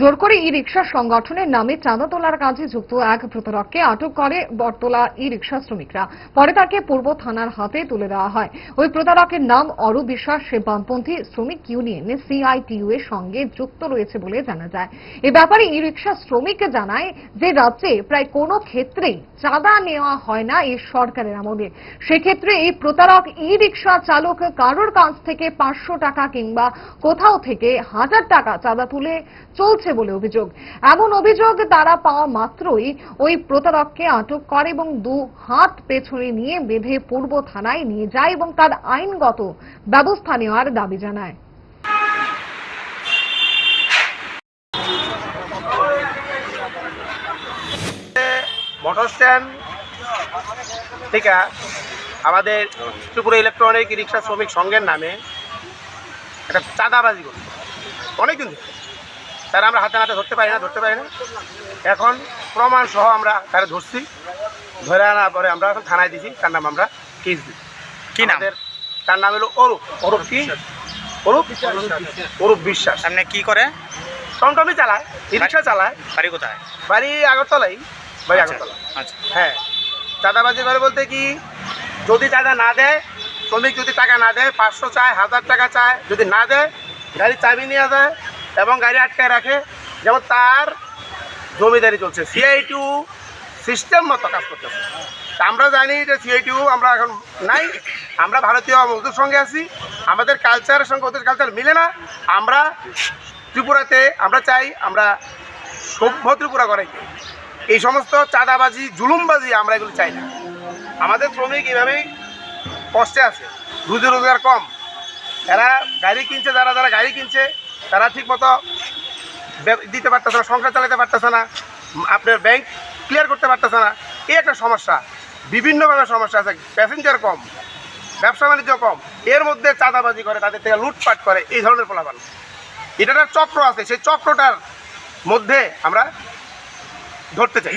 জোর করে ই রিক্সা সংগঠনের নামে চাঁদা তোলার কাজে যুক্ত এক প্রতারককে আটক করে বটতলা ই রিক্সা শ্রমিকরা। পরে তাকে পূর্ব থানার হাতে তুলে দেওয়া হয়। ওই প্রতারকের নাম অরু বিশ্বাস, সে বামপন্থী শ্রমিক ইউনিয়ন সিআইটিইউ এর সঙ্গে যুক্ত রয়েছে বলে জানা যায়। এ ব্যাপারে ই রিক্সা শ্রমিক জানায় যে রাজ্যে প্রায় কোনো ক্ষেত্রেই চাঁদা নেওয়া হয় না এই সরকারের আমলে। সেক্ষেত্রে এই প্রতারক ই রিক্সা চালক কারোর কাছ থেকে পাঁচশো টাকা কিংবা কোথাও থেকে হাজার টাকা চাঁদা তুলে চলছে বলে অভিযোগ। এমন অভিযোগ তারা পাওয়া মাত্রই ওই প্রতারককে আটক করে এবং দু হাত পেছনে নিয়ে বেঁধে পূর্ব থানায় নিয়ে যায় এবং তার আইনগত ব্যবস্থা নেওয়ার দাবি জানায়। থেকে আমাদের ত্রিপুরা ইলেকট্রনিক রিক্সা শ্রমিক সংঘের নামে একটা চাঁদাবাজি করছে অনেকদিন ধরে। তারা আমরা হাতে হাতে ধরতে পারি না ধরতে পারি না। এখন প্রমাণ সহ আমরা তারা ধরছি। ধরে আনার পরে আমরা এখন থানায় দিছি তার নাম আমরা কেস দিই। কি নাম? তার নাম হলো অরূপ। অরূপ কি? অরূপ? অরূপ বিশ্বাস। সামনে কি করে? টমটমি চালায় রিক্সা চালায়। বাড়ি কোথায়? বাড়ি আগরতলাই বাড়ি আচ্ছা, আগরতলা। আচ্ছা। হ্যাঁ। চাঁদাবাজি করে বলতে কি যদি চাঁদা না দেয় শ্রমিক যদি টাকা না দেয় পাঁচশো চায় হাজার টাকা চায় যদি না দেয় গাড়ি চাবি নিয়ে যায় এবং গাড়ি আটকায় রাখে। যেমন তার জমিদারি চলছে সিআইটু সিস্টেম মতো কাজ করতেছে। আমরা জানি যে সিআইটিউ আমরা এখন নাই, আমরা ভারতীয় মজদুর সঙ্গে আছি, আমাদের কালচারের সঙ্গে ওদের কালচার মিলে না। আমরা ত্রিপুরাতে, আমরা চাই আমরা সভ্য ত্রিপুরা করাইতে এই সমস্ত চাঁদাবাজি, জুলুমবাজি আমরা এগুলো চাই না। আমাদের শ্রমিক এভাবেই কষ্টে আছে, রুজি রোজগার কম। এরা গাড়ি কিনছে, যারা যারা গাড়ি কিনছে তারা ঠিক মতো দিতে পারতেছে না, সংসার চালাতে পারতেছে না, আপনার ব্যাংক ক্লিয়ার করতে পারতেছে না। এই একটা সমস্যা। বিভিন্নভাবে সমস্যা আছে। প্যাসেঞ্জার কম, ব্যবসা বাণিজ্য কম, এর মধ্যে চাঁদাবাজি করে, তাদের থেকে লুটপাট করে, এই ধরনের ফলাফল। একটা চক্র আছে। সেই চক্রটার মধ্যে আমরা ধরতে চাই।